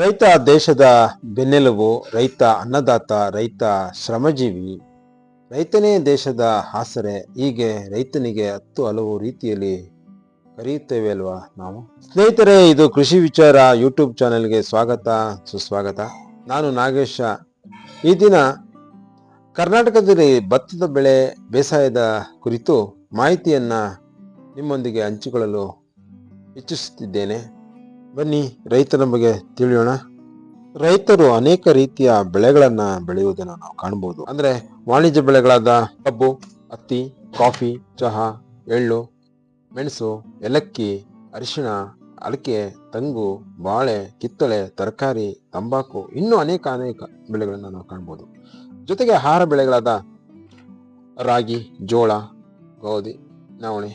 ರೈತ ದೇಶದ ಬೆನ್ನೆಲುಬು, ರೈತ ಅನ್ನದಾತ, ರೈತ ಶ್ರಮಜೀವಿ. ರೈತನೇ ದೇಶದ ಆಸರೆ, ಹೀಗೆ ರೈತನಿಗೆ ಹತ್ತು ಹಲವು ರೀತಿಯಲ್ಲಿ ಕರೆಯುತ್ತೇವೆ ಅಲ್ವಾ ನಾವು? ಸ್ನೇಹಿತರೆ, ಇದು ಕೃಷಿ ವಿಚಾರ ಯೂಟ್ಯೂಬ್ ಚಾನೆಲ್ಗೆ ಸ್ವಾಗತ, ಸುಸ್ವಾಗತ. ನಾನು ನಾಗೇಶ. ಈ ದಿನ ಕರ್ನಾಟಕದಲ್ಲಿ ಭತ್ತದ ಬೆಳೆ ಬೇಸಾಯದ ಕುರಿತು ಮಾಹಿತಿಯನ್ನು ನಿಮ್ಮೊಂದಿಗೆ ಹಂಚಿಕೊಳ್ಳಲು ಇಚ್ಛಿಸುತ್ತಿದ್ದೇನೆ. ಬನ್ನಿ ರೈತನ ಬಗ್ಗೆ ತಿಳಿಯೋಣ. ರೈತರು ಅನೇಕ ರೀತಿಯ ಬೆಳೆಗಳನ್ನ ಬೆಳೆಯುವುದನ್ನು ನಾವು ಕಾಣಬಹುದು ಅಂದ್ರೆ ವಾಣಿಜ್ಯ ಬೆಳೆಗಳಾದ ಕಬ್ಬು, ಹತ್ತಿ, ಕಾಫಿ, ಚಹಾ, ಎಳ್ಳು, ಮೆಣಸು, ಏಲಕ್ಕಿ, ಅರಿಶಿಣ, ಅಡಿಕೆ, ತಂಗು, ಬಾಳೆ, ಕಿತ್ತಳೆ, ತರಕಾರಿ, ತಂಬಾಕು ಇನ್ನೂ ಅನೇಕ ಅನೇಕ ಬೆಳೆಗಳನ್ನು ನಾವು ಕಾಣಬಹುದು ಜೊತೆಗೆ ಆಹಾರ ಬೆಳೆಗಳಾದ ರಾಗಿ, ಜೋಳ, ಗೋಧಿ, ನವಣೆ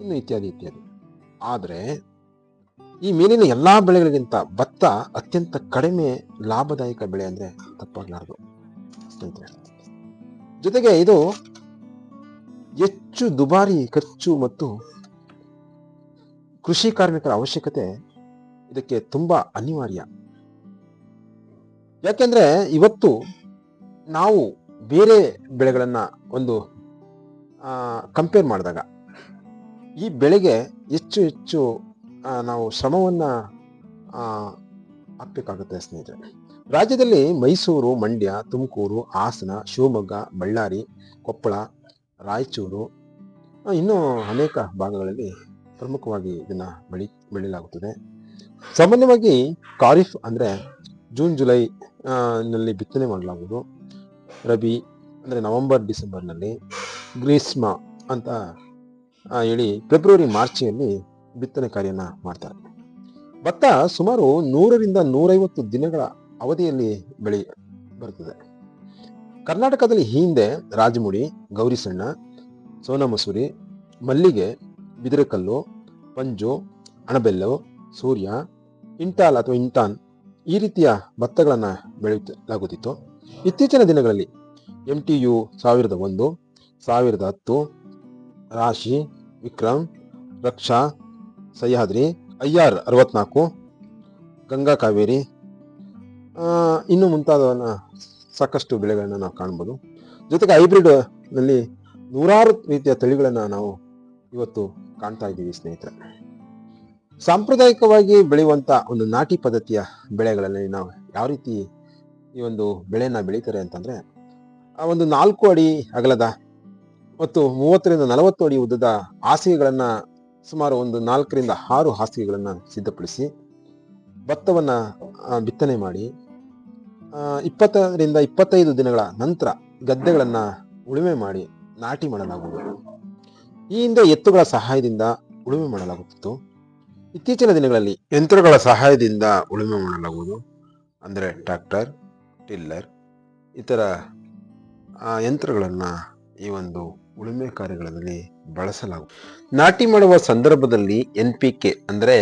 ಇನ್ನು ಇತ್ಯಾದಿ ಇತ್ಯಾದಿ. ಆದರೆ ಈ ಮೇಲಿನ ಎಲ್ಲ ಬೆಳೆಗಳಿಗಿಂತ ಭತ್ತ ಅತ್ಯಂತ ಕಡಿಮೆ ಲಾಭದಾಯಕ ಬೆಳೆ ಅಂದರೆ ತಪ್ಪಾಗಲಾರದು. ಸ್ನೇಹಿತರೆ, ಜೊತೆಗೆ ಇದು ಹೆಚ್ಚು ದುಬಾರಿ, ಖರ್ಚು ಮತ್ತು ಕೃಷಿ ಕಾರ್ಮಿಕರ ಅವಶ್ಯಕತೆ ಇದಕ್ಕೆ ತುಂಬ ಅನಿವಾರ್ಯ. ಯಾಕೆಂದರೆ ಇವತ್ತು ನಾವು ಬೇರೆ ಬೆಳೆಗಳನ್ನು ಒಂದು ಕಂಪೇರ್ ಮಾಡಿದಾಗ ಈ ಬೆಳೆಗೆ ಹೆಚ್ಚು ಹೆಚ್ಚು ನಾವು ಶ್ರಮವನ್ನು ಹಾಕಬೇಕಾಗುತ್ತೆ ಸ್ನೇಹಿತರೆ. ರಾಜ್ಯದಲ್ಲಿ ಮೈಸೂರು, ಮಂಡ್ಯ, ತುಮಕೂರು, ಹಾಸನ, ಶಿವಮೊಗ್ಗ, ಬಳ್ಳಾರಿ, ಕೊಪ್ಪಳ, ರಾಯಚೂರು ಇನ್ನೂ ಅನೇಕ ಭಾಗಗಳಲ್ಲಿ ಪ್ರಮುಖವಾಗಿ ಇದನ್ನು ಬೆಳಿ ಬೆಳೆಯಲಾಗುತ್ತದೆ ಸಾಮಾನ್ಯವಾಗಿ ಖಾರಿಫ್ ಅಂದರೆ ಜೂನ್, ಜುಲೈ ನಲ್ಲಿ ಬಿತ್ತನೆ ಮಾಡಲಾಗುವುದು. ರಬಿ ಅಂದರೆ ನವೆಂಬರ್, ಡಿಸೆಂಬರ್ನಲ್ಲಿ, ಗ್ರೀಷ್ಮ ಅಂತ ಹೇಳಿ ಫೆಬ್ರವರಿ, ಮಾರ್ಚಿನಲ್ಲಿ ಬಿತ್ತನೆ ಕಾರ್ಯನ ಮಾಡ್ತಾರೆ. ಭತ್ತ ಸುಮಾರು ನೂರರಿಂದ ನೂರೈವತ್ತು ದಿನಗಳ ಅವಧಿಯಲ್ಲಿ ಬೆಳೆ ಬರುತ್ತದೆ. ಕರ್ನಾಟಕದಲ್ಲಿ ಹಿಂದೆ ರಾಜಮುಡಿ, ಗೌರಿಸಣ್ಣ ಸೋನಾ ಮಸೂರಿ ಮಲ್ಲಿಗೆ, ಬಿದಿರಕಲ್ಲು, ಪಂಜು, ಅಣಬೆಲ್ಲು, ಸೂರ್ಯ, ಇಂಟಾಲ್ ಅಥವಾ ಇಂಟಾನ್ ಈ ರೀತಿಯ ಭತ್ತಗಳನ್ನು ಬೆಳೆಯಲಾಗುತ್ತಿತ್ತು. ಇತ್ತೀಚಿನ ದಿನಗಳಲ್ಲಿ ಎಂ ಟಿ ಯು ಸಾವಿರದ ಒಂದು, ಸಾವಿರದ ಹತ್ತು, ರಾಶಿ, ವಿಕ್ರಮ್, ರಕ್ಷಾ ಸಹ್ಯಾದ್ರಿ ಐ ಆರ್ ಅರವತ್ನಾಲ್ಕು, ಗಂಗಾ ಕಾವೇರಿ. ಇನ್ನೂ ಮುಂತಾದವನ್ನ ಸಾಕಷ್ಟು ಬೆಳೆಗಳನ್ನು ನಾವು ಕಾಣ್ಬೋದು. ಜೊತೆಗೆ ಹೈಬ್ರಿಡ್ನಲ್ಲಿ ನೂರಾರು ರೀತಿಯ ತಳಿಗಳನ್ನು ನಾವು ಇವತ್ತು ಕಾಣ್ತಾ ಇದ್ದೀವಿ ಸ್ನೇಹಿತರೆ. ಸಾಂಪ್ರದಾಯಿಕವಾಗಿ ಬೆಳೆಯುವಂಥ ಒಂದು ನಾಟಿ ಪದ್ಧತಿಯ ಬೆಳೆಗಳಲ್ಲಿ ನಾವು ಯಾವ ರೀತಿ ಈ ಒಂದು ಬೆಳೆಯನ್ನು ಬೆಳೀತಾರೆ ಅಂತಂದರೆ, ಆ ಒಂದು ನಾಲ್ಕು ಅಡಿ ಅಗಲದ ಮತ್ತು ಮೂವತ್ತರಿಂದ ನಲವತ್ತು ಅಡಿ ಉದ್ದದ ಹಾಸಿಗೆಗಳನ್ನ ಸುಮಾರು ಒಂದು ನಾಲ್ಕರಿಂದ ಆರು ಹಾಸಿಗೆಗಳನ್ನು ಸಿದ್ಧಪಡಿಸಿ ಭತ್ತವನ್ನು ಬಿತ್ತನೆ ಮಾಡಿ ಇಪ್ಪತ್ತರಿಂದ ಇಪ್ಪತ್ತೈದು ದಿನಗಳ ನಂತರ ಗದ್ದೆಗಳನ್ನು ಉಳುಮೆ ಮಾಡಿ ನಾಟಿ ಮಾಡಲಾಗುವುದು. ಈ ಹಿಂದೆ ಎತ್ತುಗಳ ಸಹಾಯದಿಂದ ಉಳುಮೆ ಮಾಡಲಾಗುತ್ತಿತ್ತು. ಇತ್ತೀಚಿನ ದಿನಗಳಲ್ಲಿ ಯಂತ್ರಗಳ ಸಹಾಯದಿಂದ ಉಳುಮೆ ಮಾಡಲಾಗುವುದು. ಅಂದರೆ ಟ್ರ್ಯಾಕ್ಟರ್, ಟಿಲ್ಲರ್, ಇತರ ಯಂತ್ರಗಳನ್ನು ಈ ಒಂದು ಉಳುಮೆ ಕಾರ್ಯಗಳಲ್ಲಿ ಬಳಸಲಾಗುವುದು ನಾಟಿ ಮಾಡುವ ಸಂದರ್ಭದಲ್ಲಿ ಎನ್ ಪಿ ಕೆ ಅಂದರೆ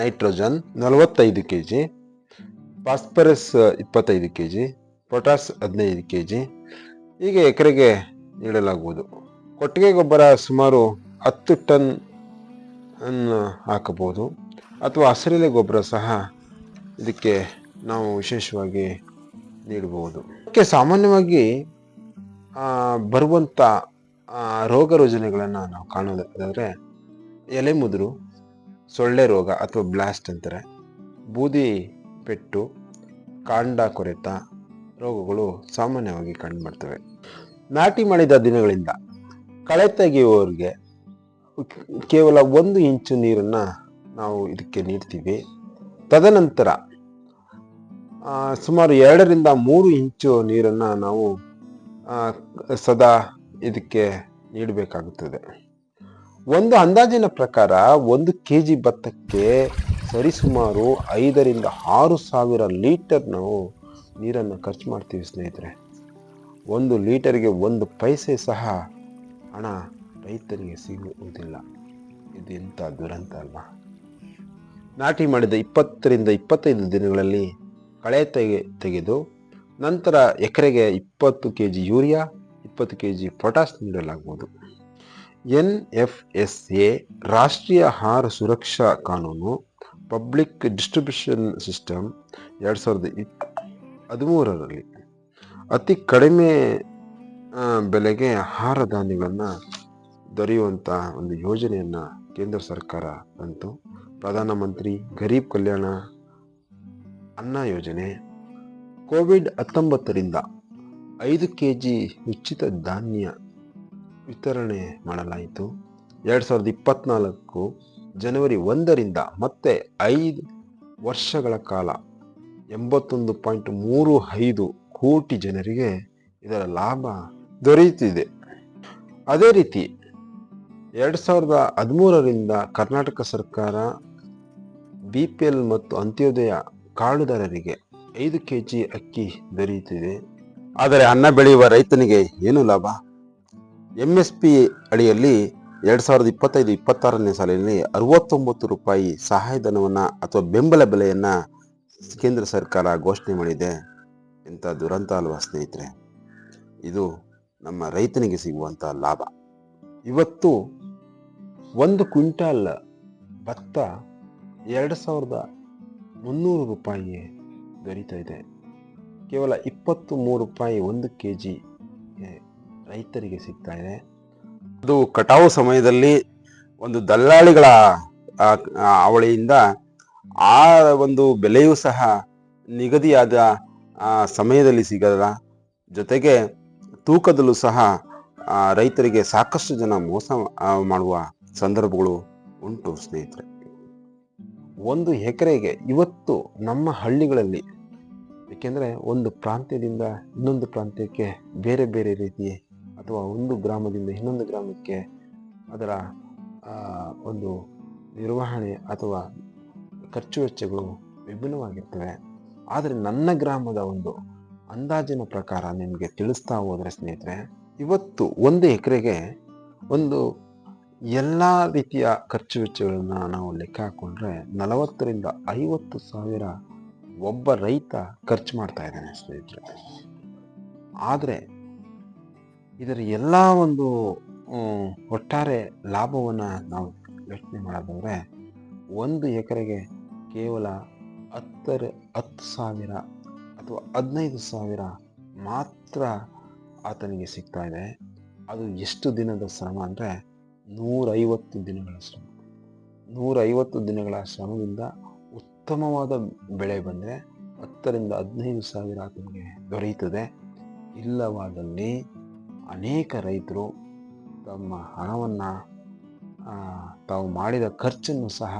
ನೈಟ್ರೋಜನ್ ನಲವತ್ತೈದು ಕೆ ಜಿ ಫಾಸ್ಫರಸ್ ಇಪ್ಪತ್ತೈದು ಕೆ ಜಿ ಪೊಟಾಸ್ ಹದಿನೈದು ಕೆ ಜಿ ಹೀಗೆ ಎಕರೆಗೆ ನೀಡಲಾಗುವುದು. ಕೊಟ್ಟಿಗೆ ಗೊಬ್ಬರ ಸುಮಾರು ಹತ್ತು ಟನ್ ಅನ್ನು ಹಾಕಬಹುದು. ಅಥವಾ ಹಸಿರೆಲೆ ಗೊಬ್ಬರ ಸಹ ಇದಕ್ಕೆ ನಾವು ವಿಶೇಷವಾಗಿ ನೀಡಬಹುದು. ಅದಕ್ಕೆ ಸಾಮಾನ್ಯವಾಗಿ ಬರುವಂಥ ರೋಗ ರುಜಿನಗಳನ್ನು ನಾವು ಕಾಣೋದಾದರೆ ಎಲೆ ಮುದುರು, ಸೊಳ್ಳೆ ರೋಗ ಅಥವಾ ಬ್ಲಾಸ್ಟ್ ಅಂತಾರೆ. ಬೂದಿ ಪೆಟ್ಟು, ಕಾಂಡ ಕೊರೆತ ರೋಗಗಳು ಸಾಮಾನ್ಯವಾಗಿ ಕಂಡುಬರ್ತವೆ ನಾಟಿ ಮಾಡಿದ ದಿನಗಳಿಂದ ಕಳೆ ತೆಗೆಯುವವರಿಗೆ ಕೇವಲ ಒಂದು ಇಂಚು ನೀರನ್ನು ನಾವು ಇದಕ್ಕೆ ನೀಡ್ತೀವಿ. ತದನಂತರ ಸುಮಾರು ಎರಡರಿಂದ ಮೂರು ಇಂಚು ನೀರನ್ನು ನಾವು ಸದಾ ಇದಕ್ಕೆ ನೀಡಬೇಕಾಗುತ್ತದೆ. ಒಂದು ಅಂದಾಜಿನ ಪ್ರಕಾರ ಒಂದು ಕೆ ಜಿ ಭತ್ತಕ್ಕೆ ಸರಿಸುಮಾರು ಐದರಿಂದ ಆರು ಸಾವಿರ ಲೀಟರ್ ನಾವು ನೀರನ್ನು ಖರ್ಚು ಮಾಡ್ತೀವಿ ಸ್ನೇಹಿತರೆ. ಒಂದು ಲೀಟರ್ಗೆ ಒಂದು ಪೈಸೆ ಸಹ ಹಣ ರೈತರಿಗೆ ಸಿಗುವುದಿಲ್ಲ. ಇದು ಎಂಥ ದುರಂತ ಅಲ್ಲ ನಾಟಿ ಮಾಡಿದ ಇಪ್ಪತ್ತರಿಂದ ಇಪ್ಪತ್ತೈದು ದಿನಗಳಲ್ಲಿ ಕಳೆ ತೆಗೆ, ತೆಗೆದು ನಂತರ ಎಕರೆಗೆ ಇಪ್ಪತ್ತು ಕೆ ಜಿ ಯೂರಿಯಾ ಇಪ್ಪತ್ತು ಕೆ ಜಿ ಪೊಟಾಸ್ ನೀಡಲಾಗುವುದು ಎನ್ ಎಫ್ ಎಸ್ ಎ ರಾಷ್ಟ್ರೀಯ ಆಹಾರ ಸುರಕ್ಷಾ ಕಾನೂನು ಪಬ್ಲಿಕ್ ಡಿಸ್ಟ್ರಿಬ್ಯೂಷನ್ ಸಿಸ್ಟಮ್ ಎರಡು ಸಾವಿರದ ಇಪ್ ಹದಿಮೂರರಲ್ಲಿ. ಅತಿ ಕಡಿಮೆ ಬೆಲೆಗೆ ಆಹಾರ ಧಾನ್ಯಗಳನ್ನು ದೊರೆಯುವಂಥ ಒಂದು ಯೋಜನೆಯನ್ನು ಕೇಂದ್ರ ಸರ್ಕಾರ ತಂತು ಪ್ರಧಾನಮಂತ್ರಿ ಗರೀಬ್ ಕಲ್ಯಾಣ ಅನ್ನ ಯೋಜನೆ. ಕೋವಿಡ್ ಹತ್ತೊಂಬತ್ತರಿಂದ ಐದು ಕೆ ಜಿ ಉಚಿತ ಧಾನ್ಯ ವಿತರಣೆ ಮಾಡಲಾಯಿತು. ಎರಡು ಸಾವಿರದ ಇಪ್ಪತ್ನಾಲ್ಕು ಜನವರಿ ಒಂದರಿಂದ ಮತ್ತೆ ಐದು ವರ್ಷಗಳ ಕಾಲ ಎಂಬತ್ತೊಂದು ಪಾಯಿಂಟ್ ಮೂರು ಐದು ಕೋಟಿ ಜನರಿಗೆ ಇದರ ಲಾಭ ದೊರೆಯುತ್ತಿದೆ. ಅದೇ ರೀತಿ ಎರಡು ಸಾವಿರದ ಹದಿಮೂರರಿಂದ ಕರ್ನಾಟಕ ಸರ್ಕಾರ ಬಿ ಪಿ ಎಲ್ ಮತ್ತು ಅಂತ್ಯೋದಯ ಕಾರ್ಡುದಾರರಿಗೆ ಐದು ಕೆ ಜಿ ಅಕ್ಕಿ ದೊರೆಯುತ್ತಿದೆ. ಆದರೆ ಅನ್ನ ಬೆಳೆಯುವ ರೈತನಿಗೆ ಏನು ಲಾಭ? ಎಂ ಎಸ್ ಪಿ ಅಡಿಯಲ್ಲಿ ಎರಡು ಸಾವಿರದ ಇಪ್ಪತ್ತೈದು, ಇಪ್ಪತ್ತಾರನೇ ಸಾಲಿನಲ್ಲಿ ಅರವತ್ತೊಂಬತ್ತು ರೂಪಾಯಿ ಸಹಾಯಧನವನ್ನು ಅಥವಾ ಬೆಂಬಲ ಬೆಲೆಯನ್ನು ಕೇಂದ್ರ ಸರ್ಕಾರ ಘೋಷಣೆ ಮಾಡಿದೆ ಇಂಥ ದುರಂತ ಅಲ್ವಾ ಸ್ನೇಹಿತರೆ? ಇದು ನಮ್ಮ ರೈತನಿಗೆ ಸಿಗುವಂಥ ಲಾಭ. ಇವತ್ತು ಒಂದು ಕ್ವಿಂಟಾಲ್ ಭತ್ತ ಎರಡು ಸಾವಿರದ ಮುನ್ನೂರು ರೂಪಾಯಿ ದೊರೀತಾ ಇದೆ. ಕೇವಲ ಇಪ್ಪತ್ತು ಮೂರು ರೂಪಾಯಿ ಒಂದು ಕೆ ಜಿ ರೈತರಿಗೆ ಸಿಗ್ತಾ ಇದೆ. ಅದು ಕಟಾವು ಸಮಯದಲ್ಲಿ ಒಂದು ದಲ್ಲಾಳಿಗಳ ಅವಳಿಯಿಂದ ಆ ಒಂದು ಬೆಲೆಯೂ ಸಹ ನಿಗದಿಯಾದ ಸಮಯದಲ್ಲಿ ಸಿಗಲ್ಲ. ಜೊತೆಗೆ ತೂಕದಲ್ಲೂ ಸಹ ರೈತರಿಗೆ ಸಾಕಷ್ಟು ಜನ ಮೋಸ ಮಾಡುವ ಸಂದರ್ಭಗಳು ಉಂಟು ಸ್ನೇಹಿತರೆ. ಒಂದು ಎಕರೆಗೆ ಇವತ್ತು ನಮ್ಮ ಹಳ್ಳಿಗಳಲ್ಲಿ ಏಕೆಂದರೆ ಒಂದು ಪ್ರಾಂತ್ಯದಿಂದ ಇನ್ನೊಂದು ಪ್ರಾಂತ್ಯಕ್ಕೆ ಬೇರೆ ಬೇರೆ ರೀತಿ ಅಥವಾ ಒಂದು ಗ್ರಾಮದಿಂದ ಇನ್ನೊಂದು ಗ್ರಾಮಕ್ಕೆ ಅದರ ಒಂದು ನಿರ್ವಹಣೆ ಅಥವಾ ಖರ್ಚು ವೆಚ್ಚಗಳು ವಿಭಿನ್ನವಾಗಿರ್ತವೆ. ಆದರೆ ನನ್ನ ಗ್ರಾಮದ ಒಂದು ಅಂದಾಜಿನ ಪ್ರಕಾರ ನಿಮಗೆ ತಿಳಿಸ್ತಾ ಹೋದರೆ ಸ್ನೇಹಿತರೆ, ಇವತ್ತು ಒಂದು ಎಕರೆಗೆ ಒಂದು ಎಲ್ಲ ರೀತಿಯ ಖರ್ಚು ವೆಚ್ಚಗಳನ್ನು ನಾವು ಲೆಕ್ಕ ಹಾಕೊಂಡ್ರೆ ನಲವತ್ತರಿಂದ ಐವತ್ತು ಸಾವಿರ ಒಬ್ಬ ರೈತ ಖರ್ಚು ಮಾಡ್ತಾ ಇದ್ದಾನೆ ಸ್ನೇಹಿತರೆ. ಆದರೆ ಇದರ ಎಲ್ಲ ಒಂದು ಒಟ್ಟಾರೆ ಲಾಭವನ್ನು ನಾವು ಯೋಚನೆ ಮಾಡೋದಾದ್ರೆ ಒಂದು ಎಕರೆಗೆ ಕೇವಲ ಹತ್ತರ, ಹತ್ತು ಸಾವಿರ ಅಥವಾ ಹದಿನೈದು ಸಾವಿರ ಮಾತ್ರ ಆತನಿಗೆ ಸಿಗ್ತಾ ಇದೆ. ಅದು ಎಷ್ಟು ದಿನದ ಶ್ರಮ ಅಂದರೆ ನೂರೈವತ್ತು ದಿನಗಳ ಶ್ರಮ. ನೂರೈವತ್ತು ದಿನಗಳ ಶ್ರಮದಿಂದ ಉತ್ತಮವಾದ ಬೆಳೆ ಬಂದರೆ ಹತ್ತರಿಂದ ಹದಿನೈದು ಸಾವಿರ ಆತನಿಗೆ ದೊರೆಯುತ್ತದೆ. ಇಲ್ಲವಾದಲ್ಲಿ ಅನೇಕ ರೈತರು ತಮ್ಮ ಹಣವನ್ನು ತಾವು ಮಾಡಿದ ಖರ್ಚನ್ನು ಸಹ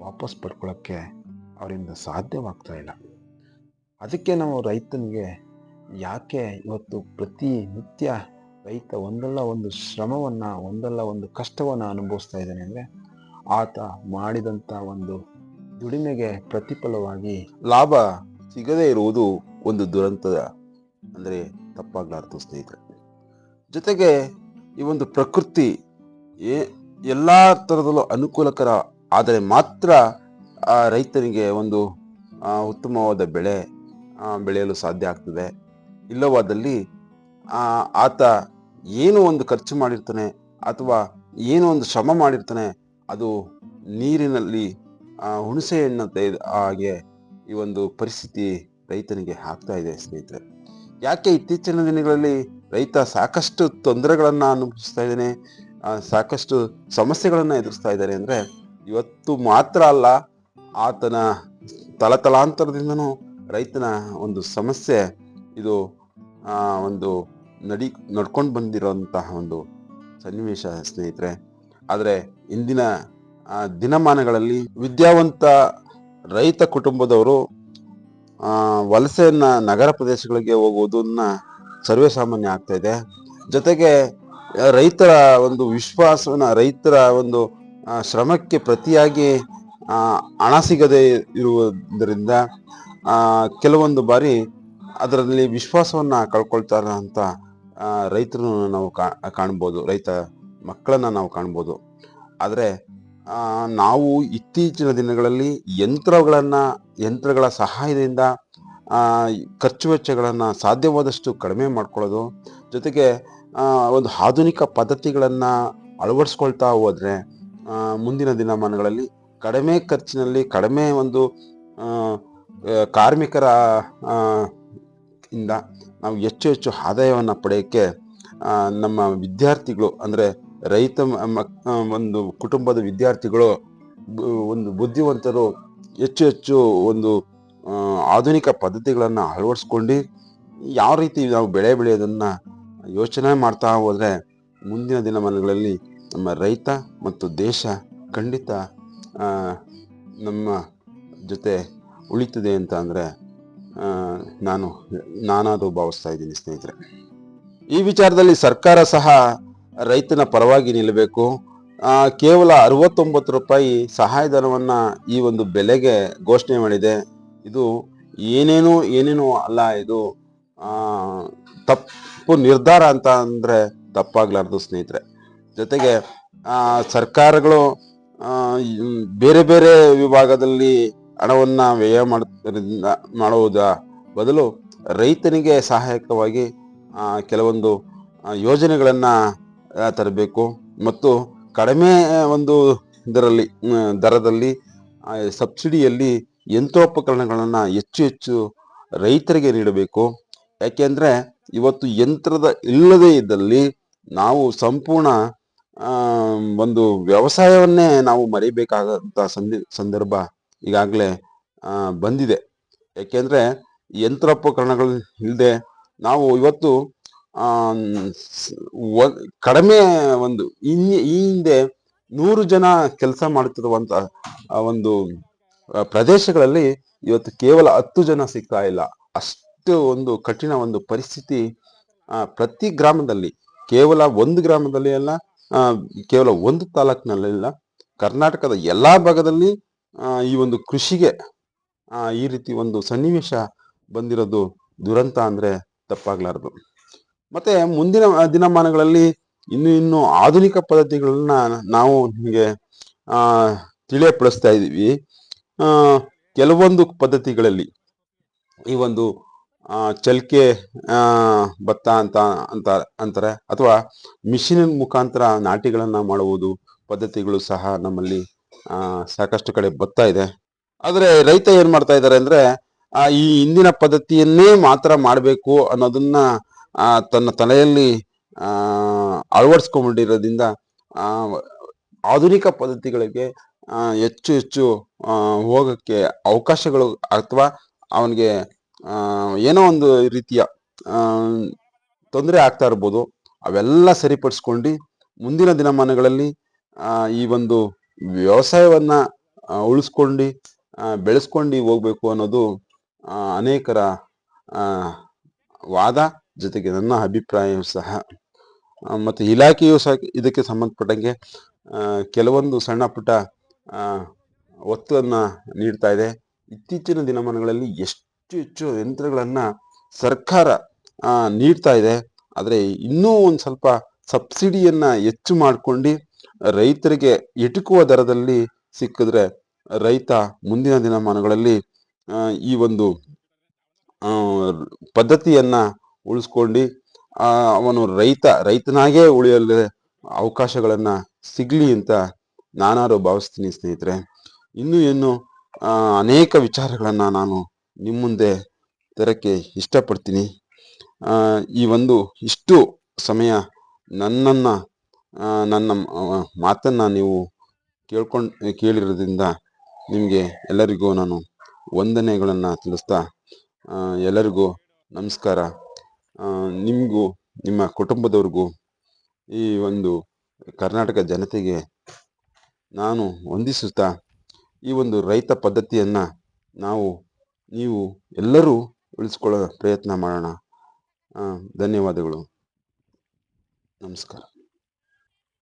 ವಾಪಸ್ ಪಡ್ಕೊಳ್ಳೋಕ್ಕೆ ಅವರಿಂದ ಸಾಧ್ಯವಾಗ್ತಾ ಇಲ್ಲ. ಅದಕ್ಕೆ ನಾವು ರೈತನಿಗೆ ಯಾಕೆ ಇವತ್ತು ಪ್ರತಿ ನಿತ್ಯ ರೈತ ಒಂದಲ್ಲ ಒಂದು ಶ್ರಮವನ್ನು, ಒಂದಲ್ಲ ಒಂದು ಕಷ್ಟವನ್ನು ಅನುಭವಿಸ್ತಾ ಇದ್ದಾನೆ ಅಂದರೆ, ಆತ ಮಾಡಿದಂಥ ಒಂದು ದುಡಿಮೆಗೆ ಪ್ರತಿಫಲವಾಗಿ ಲಾಭ ಸಿಗದೇ ಇರುವುದು ಒಂದು ದುರಂತದ, ಅಂದರೆ ತಪ್ಪಾಗಲಾರ್ದು ಸ್ನೇಹಿತರೆ. ಜೊತೆಗೆ ಈ ಒಂದು ಪ್ರಕೃತಿ ಏ ಎಲ್ಲ ಥರದಲ್ಲೂ ಅನುಕೂಲಕರ, ಆದರೆ ಮಾತ್ರ ಆ ರೈತನಿಗೆ ಒಂದು ಉತ್ತಮವಾದ ಬೆಳೆ ಬೆಳೆಯಲು ಸಾಧ್ಯ ಆಗ್ತದೆ. ಇಲ್ಲವಾದಲ್ಲಿ ಆತ ಏನು ಒಂದು ಖರ್ಚು ಮಾಡಿರ್ತಾನೆ, ಅಥವಾ ಏನು ಒಂದು ಶ್ರಮ ಮಾಡಿರ್ತಾನೆ, ಅದು ನೀರಿನಲ್ಲಿ ಆ, ಹುಣಸೆ ಹಣ್ಣು ಹಾಗೆ ಈ ಒಂದು ಪರಿಸ್ಥಿತಿ ರೈತನಿಗೆ ಆಗ್ತಾ ಇದೆ ಸ್ನೇಹಿತರೆ. ಯಾಕೆ ಇತ್ತೀಚಿನ ದಿನಗಳಲ್ಲಿ ರೈತ ಸಾಕಷ್ಟು ತೊಂದರೆಗಳನ್ನು ಅನುಭವಿಸ್ತಾ ಇದ್ದಾನೆ ಸಾಕಷ್ಟು ಸಮಸ್ಯೆಗಳನ್ನು ಎದುರಿಸ್ತಾ ಇದ್ದಾರೆ ಅಂದರೆ ಇವತ್ತು ಮಾತ್ರ ಅಲ್ಲ ಆತನ ತಲತಲಾಂತರದಿಂದನೂ ರೈತನ ಒಂದು ಸಮಸ್ಯೆ ಇದು ಒಂದು ನಡಿ ನಡ್ಕೊಂಡು ಬಂದಿರೋಂತಹ ಒಂದು ಸನ್ನಿವೇಶ ಸ್ನೇಹಿತರೆ. ಆದರೆ ಇಂದಿನ ದಿನಮಾನಗಳಲ್ಲಿ ವಿದ್ಯಾವಂತ ರೈತ ಕುಟುಂಬದವರು ವಲಸೆಯನ್ನು ನಗರ ಪ್ರದೇಶಗಳಿಗೆ ಹೋಗುವುದನ್ನ ಸರ್ವೇ ಸಾಮಾನ್ಯ ಆಗ್ತಾ ಇದೆ. ಜೊತೆಗೆ, ರೈತರ ಒಂದು ವಿಶ್ವಾಸವನ್ನ, ರೈತರ ಒಂದು ಶ್ರಮಕ್ಕೆ ಪ್ರತಿಯಾಗಿ ಹಣ ಸಿಗದೆ ಇರುವುದರಿಂದ ಕೆಲವೊಂದು ಬಾರಿ ಅದರಲ್ಲಿ ವಿಶ್ವಾಸವನ್ನು ಕಳ್ಕೊಳ್ತಾರೆ ಅಂತ ರೈತರನ್ನು ನಾವು ಕಾಣ್ಬೋದು, ರೈತ ಮಕ್ಕಳನ್ನು ನಾವು ಕಾಣ್ಬೋದು. ಆದರೆ ನಾವು ಇತ್ತೀಚಿನ ದಿನಗಳಲ್ಲಿ ಯಂತ್ರಗಳನ್ನು, ಯಂತ್ರಗಳ ಸಹಾಯದಿಂದ ಖರ್ಚು ವೆಚ್ಚಗಳನ್ನು ಸಾಧ್ಯವಾದಷ್ಟು ಕಡಿಮೆ ಮಾಡ್ಕೊಳ್ಳೋದು, ಜೊತೆಗೆ ಒಂದು ಆಧುನಿಕ ಪದ್ಧತಿಗಳನ್ನು ಅಳವಡಿಸ್ಕೊಳ್ತಾ ಹೋದರೆ ಮುಂದಿನ ದಿನಮಾನಗಳಲ್ಲಿ ಕಡಿಮೆ ಖರ್ಚಿನಲ್ಲಿ, ಕಡಿಮೆ ಒಂದು ಕಾರ್ಮಿಕರ ಇಂದ ನಾವು ಹೆಚ್ಚು ಹೆಚ್ಚು ಆದಾಯವನ್ನು ಪಡೆಯೋಕ್ಕೆ ನಮ್ಮ ವಿದ್ಯಾರ್ಥಿಗಳು ಅಂದರೆ ರೈತ ಒಂದು ಕುಟುಂಬದ ವಿದ್ಯಾರ್ಥಿಗಳು ಒಂದು ಬುದ್ಧಿವಂತರು ಹೆಚ್ಚು ಹೆಚ್ಚು ಒಂದು ಆಧುನಿಕ ಪದ್ಧತಿಗಳನ್ನು ಅಳವಡಿಸ್ಕೊಂಡು ಯಾವ ರೀತಿ ನಾವು ಬೆಳೆ ಬೆಳೆಯೋದನ್ನು ಯೋಚನೆ ಮಾಡ್ತಾ ಹೋದರೆ ಮುಂದಿನ ದಿನಮಾನಗಳಲ್ಲಿ ನಮ್ಮ ರೈತ ಮತ್ತು ದೇಶ ಖಂಡಿತ ನಮ್ಮ ಜೊತೆ ಉಳಿತದೆ ಅಂತ ಅಂದರೆ ನಾನು ನಾನಾದರೂ ಭಾವಿಸ್ತಾ ಇದ್ದೀನಿ ಸ್ನೇಹಿತರೆ. ಈ ವಿಚಾರದಲ್ಲಿ ಸರ್ಕಾರ ಸಹ ರೈತನ ಪರವಾಗಿ ನಿಲ್ಲಬೇಕು. ಕೇವಲ ಅರವತ್ತೊಂಬತ್ತು ರೂಪಾಯಿ ಸಹಾಯಧನವನ್ನು ಈ ಒಂದು ಬೆಲೆಗೆ ಘೋಷಣೆ ಮಾಡಿದೆ. ಇದು ಏನೇನೋ ಏನೇನೋ ಅಲ್ಲ, ಇದು ತಪ್ಪು ನಿರ್ಧಾರ ಅಂತ ಅಂದರೆ ತಪ್ಪಾಗ್ಲಾರ್ದು ಸ್ನೇಹಿತರೆ. ಜೊತೆಗೆ ಸರ್ಕಾರಗಳು ಬೇರೆ ಬೇರೆ ವಿಭಾಗದಲ್ಲಿ ಹಣವನ್ನು ವ್ಯಯ ಮಾಡೋದ್ರಿಂದ ಮಾಡುವುದ ಬದಲು ರೈತನಿಗೆ ಸಹಾಯಕವಾಗಿ ಕೆಲವೊಂದು ಯೋಜನೆಗಳನ್ನು ತರಬೇಕು. ಮತ್ತು ಕಡಿಮೆ ಒಂದು ಇದರಲ್ಲಿ ದರದಲ್ಲಿ ಸಬ್ಸಿಡಿಯಲ್ಲಿ ಯಂತ್ರೋಪಕರಣಗಳನ್ನು ಹೆಚ್ಚು ಹೆಚ್ಚು ರೈತರಿಗೆ ನೀಡಬೇಕು. ಯಾಕೆಂದರೆ ಇವತ್ತು ಯಂತ್ರದ ಇಲ್ಲದೇ ಇದ್ದಲ್ಲಿ ನಾವು ಸಂಪೂರ್ಣ ಒಂದು ವ್ಯವಸಾಯವನ್ನೇ ನಾವು ಮರಿಬೇಕಾದಂಥ ಸಂದಿ, ಸಂದರ್ಭ ಈಗಾಗಲೇ ಬಂದಿದೆ. ಯಾಕೆಂದರೆ ಯಂತ್ರೋಪಕರಣಗಳು ಇಲ್ಲದೆ ನಾವು ಇವತ್ತು ಕಡಿಮೆ ಒಂದು ಈ ಹಿಂದೆ ನೂರು ಜನ ಕೆಲಸ ಮಾಡುತ್ತಿರುವಂತ ಒಂದು ಪ್ರದೇಶಗಳಲ್ಲಿ ಇವತ್ತು ಕೇವಲ ಹತ್ತು ಜನ ಸಿಗ್ತಾ ಇಲ್ಲ. ಅಷ್ಟು ಒಂದು ಕಠಿಣ ಒಂದು ಪರಿಸ್ಥಿತಿ ಪ್ರತಿ ಗ್ರಾಮದಲ್ಲಿ, ಕೇವಲ ಒಂದು ಗ್ರಾಮದಲ್ಲಿ ಅಲ್ಲ ಕೇವಲ ಒಂದು ತಾಲೂಕಿನಲ್ಲ ಕರ್ನಾಟಕದ ಎಲ್ಲಾ ಭಾಗದಲ್ಲಿ ಈ ಒಂದು ಕೃಷಿಗೆ ಈ ರೀತಿ ಒಂದು ಸನ್ನಿವೇಶ ಬಂದಿರೋದು ದುರಂತ ಅಂದ್ರೆ ತಪ್ಪಾಗ್ಲಾರದು. ಮತ್ತೆ ಮುಂದಿನ ದಿನಮಾನಗಳಲ್ಲಿ ಇನ್ನು ಇನ್ನು ಆಧುನಿಕ ಪದ್ಧತಿಗಳನ್ನ ನಾವು ನಿಮಗೆ ತಿಳಿಯಪಡಿಸ್ತಾ ಇದ್ದೀವಿ. ಕೆಲವೊಂದು ಪದ್ಧತಿಗಳಲ್ಲಿ ಈ ಒಂದು ಚಲ್ಕೆ ಭತ್ತ ಅಂತ ಅಂತ, ಅಂತಾರೆ. ಅಥವಾ ಮಿಷಿನ್ ಮುಖಾಂತರ ನಾಟಿಗಳನ್ನು ಮಾಡುವುದು ಪದ್ಧತಿಗಳು ಸಹ ನಮ್ಮಲ್ಲಿ ಸಾಕಷ್ಟು ಕಡೆ ಬರ್ತಾ ಇದೆ. ಆದರೆ ರೈತ ಏನು ಮಾಡ್ತಾ ಇದ್ದಾರೆ ಅಂದ್ರೆ ಈ ಹಿಂದಿನ ಪದ್ಧತಿಯನ್ನೇ ಮಾತ್ರ ಮಾಡಬೇಕು ಅನ್ನೋದನ್ನ ತನ್ನ ತಲೆಯಲ್ಲಿ ಆ, ಆಧುನಿಕ ಪದ್ಧತಿಗಳಿಗೆ ಹೆಚ್ಚು ಹೆಚ್ಚು ಹೋಗಕ್ಕೆ ಅವಕಾಶಗಳು ಅಥವಾ ಅವನಿಗೆ ಏನೋ ಒಂದು ರೀತಿಯ ತೊಂದರೆ ಆಗ್ತಾ ಇರ್ಬೋದು. ಅವೆಲ್ಲ ಸರಿಪಡಿಸ್ಕೊಂಡು ಮುಂದಿನ ದಿನಮಾನಗಳಲ್ಲಿ ಈ ಒಂದು ವ್ಯವಸಾಯವನ್ನ ಉಳಿಸ್ಕೊಂಡು ಬೆಳೆಸ್ಕೊಂಡು ಹೋಗ್ಬೇಕು ಅನ್ನೋದು ಅನೇಕರ ವಾದ. ಜೊತೆಗೆ ನನ್ನ ಅಭಿಪ್ರಾಯವೂ ಸಹ ಮತ್ತು ಇಲಾಖೆಯು ಸಹ ಇದಕ್ಕೆ ಸಂಬಂಧಪಟ್ಟಂಗೆ ಕೆಲವೊಂದು ಸಣ್ಣ ಪುಟ್ಟ ಒತ್ತನ್ನು ನೀಡ್ತಾ ಇದೆ. ಇತ್ತೀಚಿನ ದಿನಮಾನಗಳಲ್ಲಿ ಎಷ್ಟು ಹೆಚ್ಚು ಯಂತ್ರಗಳನ್ನು ಸರ್ಕಾರ ನೀಡ್ತಾ ಇದೆ. ಆದರೆ ಇನ್ನೂ ಒಂದು ಸ್ವಲ್ಪ ಸಬ್ಸಿಡಿಯನ್ನು ಹೆಚ್ಚು ಮಾಡ್ಕೊಂಡು ರೈತರಿಗೆ ಎಟುಕುವ ದರದಲ್ಲಿ ಸಿಕ್ಕಿದ್ರೆ ರೈತ ಮುಂದಿನ ದಿನಮಾನಗಳಲ್ಲಿ ಈ ಒಂದು ಪದ್ಧತಿಯನ್ನ ಉಳಿಸ್ಕೊಂಡು ಅವನು ರೈತ, ರೈತನಾಗೇ ಉಳಿಯಲು ಅವಕಾಶಗಳನ್ನು ಸಿಗ್ಲಿ ಅಂತ ನಾನಾರು ಭಾವಿಸ್ತೀನಿ ಸ್ನೇಹಿತರೆ. ಇನ್ನು ಏನು ಅನೇಕ ವಿಚಾರಗಳನ್ನು ನಾನು ನಿಮ್ಮ ಮುಂದೆ ತರಕ್ಕೆ ಇಷ್ಟಪಡ್ತೀನಿ. ಈ ಒಂದು ಇಷ್ಟು ಸಮಯ ನನ್ನನ್ನ ನನ್ನ ಮಾತನ್ನ ನೀವು ಕೇಳ್ಕೊಂಡು, ಕೇಳಿರೋದ್ರಿಂದ ನಿಮಗೆ ಎಲ್ಲರಿಗೂ ನಾನು ವಂದನೆಗಳನ್ನು ತಿಳಿಸ್ತಾ ಎಲ್ಲರಿಗೂ ನಮಸ್ಕಾರ. ನಿಮಗೂ, ನಿಮ್ಮ ಕುಟುಂಬದವ್ರಿಗೂ ಈ ಒಂದು ಕರ್ನಾಟಕ ಜನತೆಗೆ ನಾನು ವಂದಿಸುತ್ತಾ ಈ ಒಂದು ರೈತ ಪದ್ಧತಿಯನ್ನು ನಾವು, ನೀವು ಎಲ್ಲರೂ ಉಳಿಸ್ಕೊಳ್ಳೋ ಪ್ರಯತ್ನ ಮಾಡೋಣ. ಧನ್ಯವಾದಗಳು. ನಮಸ್ಕಾರ.